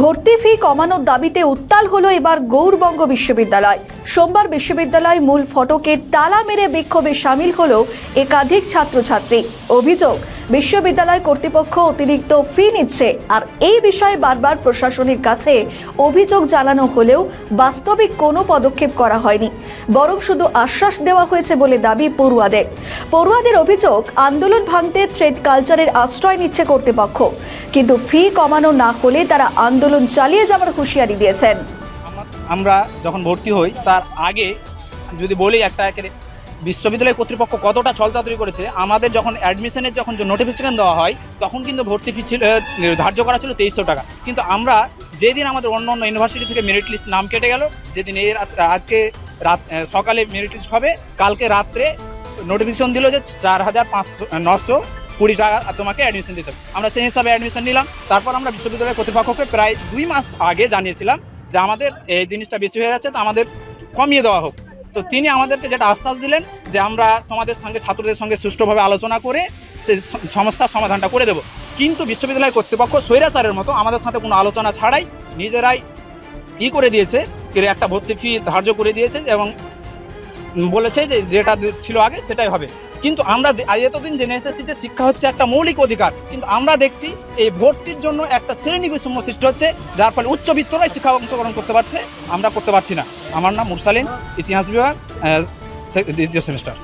ভর্তি ফি কমানোর দাবিতে উত্তাল হলো এবার গৌরবঙ্গ বিশ্ববিদ্যালয়। সোমবার বিশ্ববিদ্যালয় মূল ফটকে তালা মেরে বিক্ষোভে সামিল হলো একাধিক ছাত্রছাত্রী। অভিযোগ বিশ্ববিদ্যালয় কর্তৃপক্ষ অতিরিক্ত ফি নিচ্ছে। আর এই বিষয়ে বারবার প্রশাসনের কাছে অভিযোগ জানানো হলেও বাস্তবিক কোনো পদক্ষেপ করা হয়নি। বরং শুধু আশ্বাস দেওয়া হয়েছে বলে দাবি পড়ুয়াদের। পড়ুয়াদের অভিযোগ, আন্দোলন ভাঙতে থ্রেড কালচারের আশ্রয় নিচ্ছে কর্তৃপক্ষ। কিন্তু ফি কমানো না হলে তারা আন্দোলন চালিয়ে যাওয়ার হুঁশিয়ারি দিয়েছেন। আমরা যখন ভর্তি হই, তার আগে যদি বলি একটা বিশ্ববিদ্যালয় কর্তৃপক্ষ কতটা ছলচাতুরি করেছে, আমাদের যখন অ্যাডমিশনের যখন নোটিফিকেশন দেওয়া হয়, তখন কিন্তু ভর্তি ফি ছিল ধার্য করা ছিল তেইশশো টাকা। কিন্তু আমরা যেদিন আমাদের অন্য অন্য ইউনিভার্সিটি থেকে মেরিট লিস্ট নাম কেটে গেল, যেদিন এই আজকে রাত সকালে মেরিট লিস্ট হবে, কালকে রাত্রে নোটিফিকেশন দিল যে চার হাজার পাঁচশো নশো কুড়ি টাকা তোমাকে অ্যাডমিশন দিতে হবে। আমরা সেই হিসাবে অ্যাডমিশন নিলাম, তারপর আমরা বিশ্ববিদ্যালয় কর্তৃপক্ষকে প্রায় দুই মাস আগে জানিয়েছিলাম যে আমাদের এই জিনিসটা বেশি হয়ে যাচ্ছে, তো আমাদের কমিয়ে দেওয়া হোক। তো তিনি আমাদেরকে যেটা আশ্বাস দিলেন যে আমরা তোমাদের সঙ্গে, ছাত্রদের সঙ্গে সুষ্ঠুভাবে আলোচনা করে সেই সমস্যার সমাধানটা করে দেবো। কিন্তু বিশ্ববিদ্যালয় কর্তৃপক্ষ স্বৈরাচারের মতো আমাদের সাথে কোনো আলোচনা ছাড়াই নিজেরাই ই করে দিয়েছে একটা ভর্তি ফি ধার্য করে দিয়েছে এবং বলেছে যে যেটা ছিল আগে সেটাই হবে। কিন্তু আমরা এতদিন জেনে এসেছি যে শিক্ষা হচ্ছে একটা মৌলিক অধিকার। কিন্তু আমরা দেখছি এই ভর্তির জন্য একটা শ্রেণি বৈষম্য সৃষ্টি হচ্ছে, যার ফলে উচ্চবিত্তরাই শিক্ষা অংশগ্রহণ করতে পারছে, আমরা করতে পারছি না। আমার নাম মুরসালিন ইতিহাস বিভাগ দ্বিতীয় সেমিস্টার।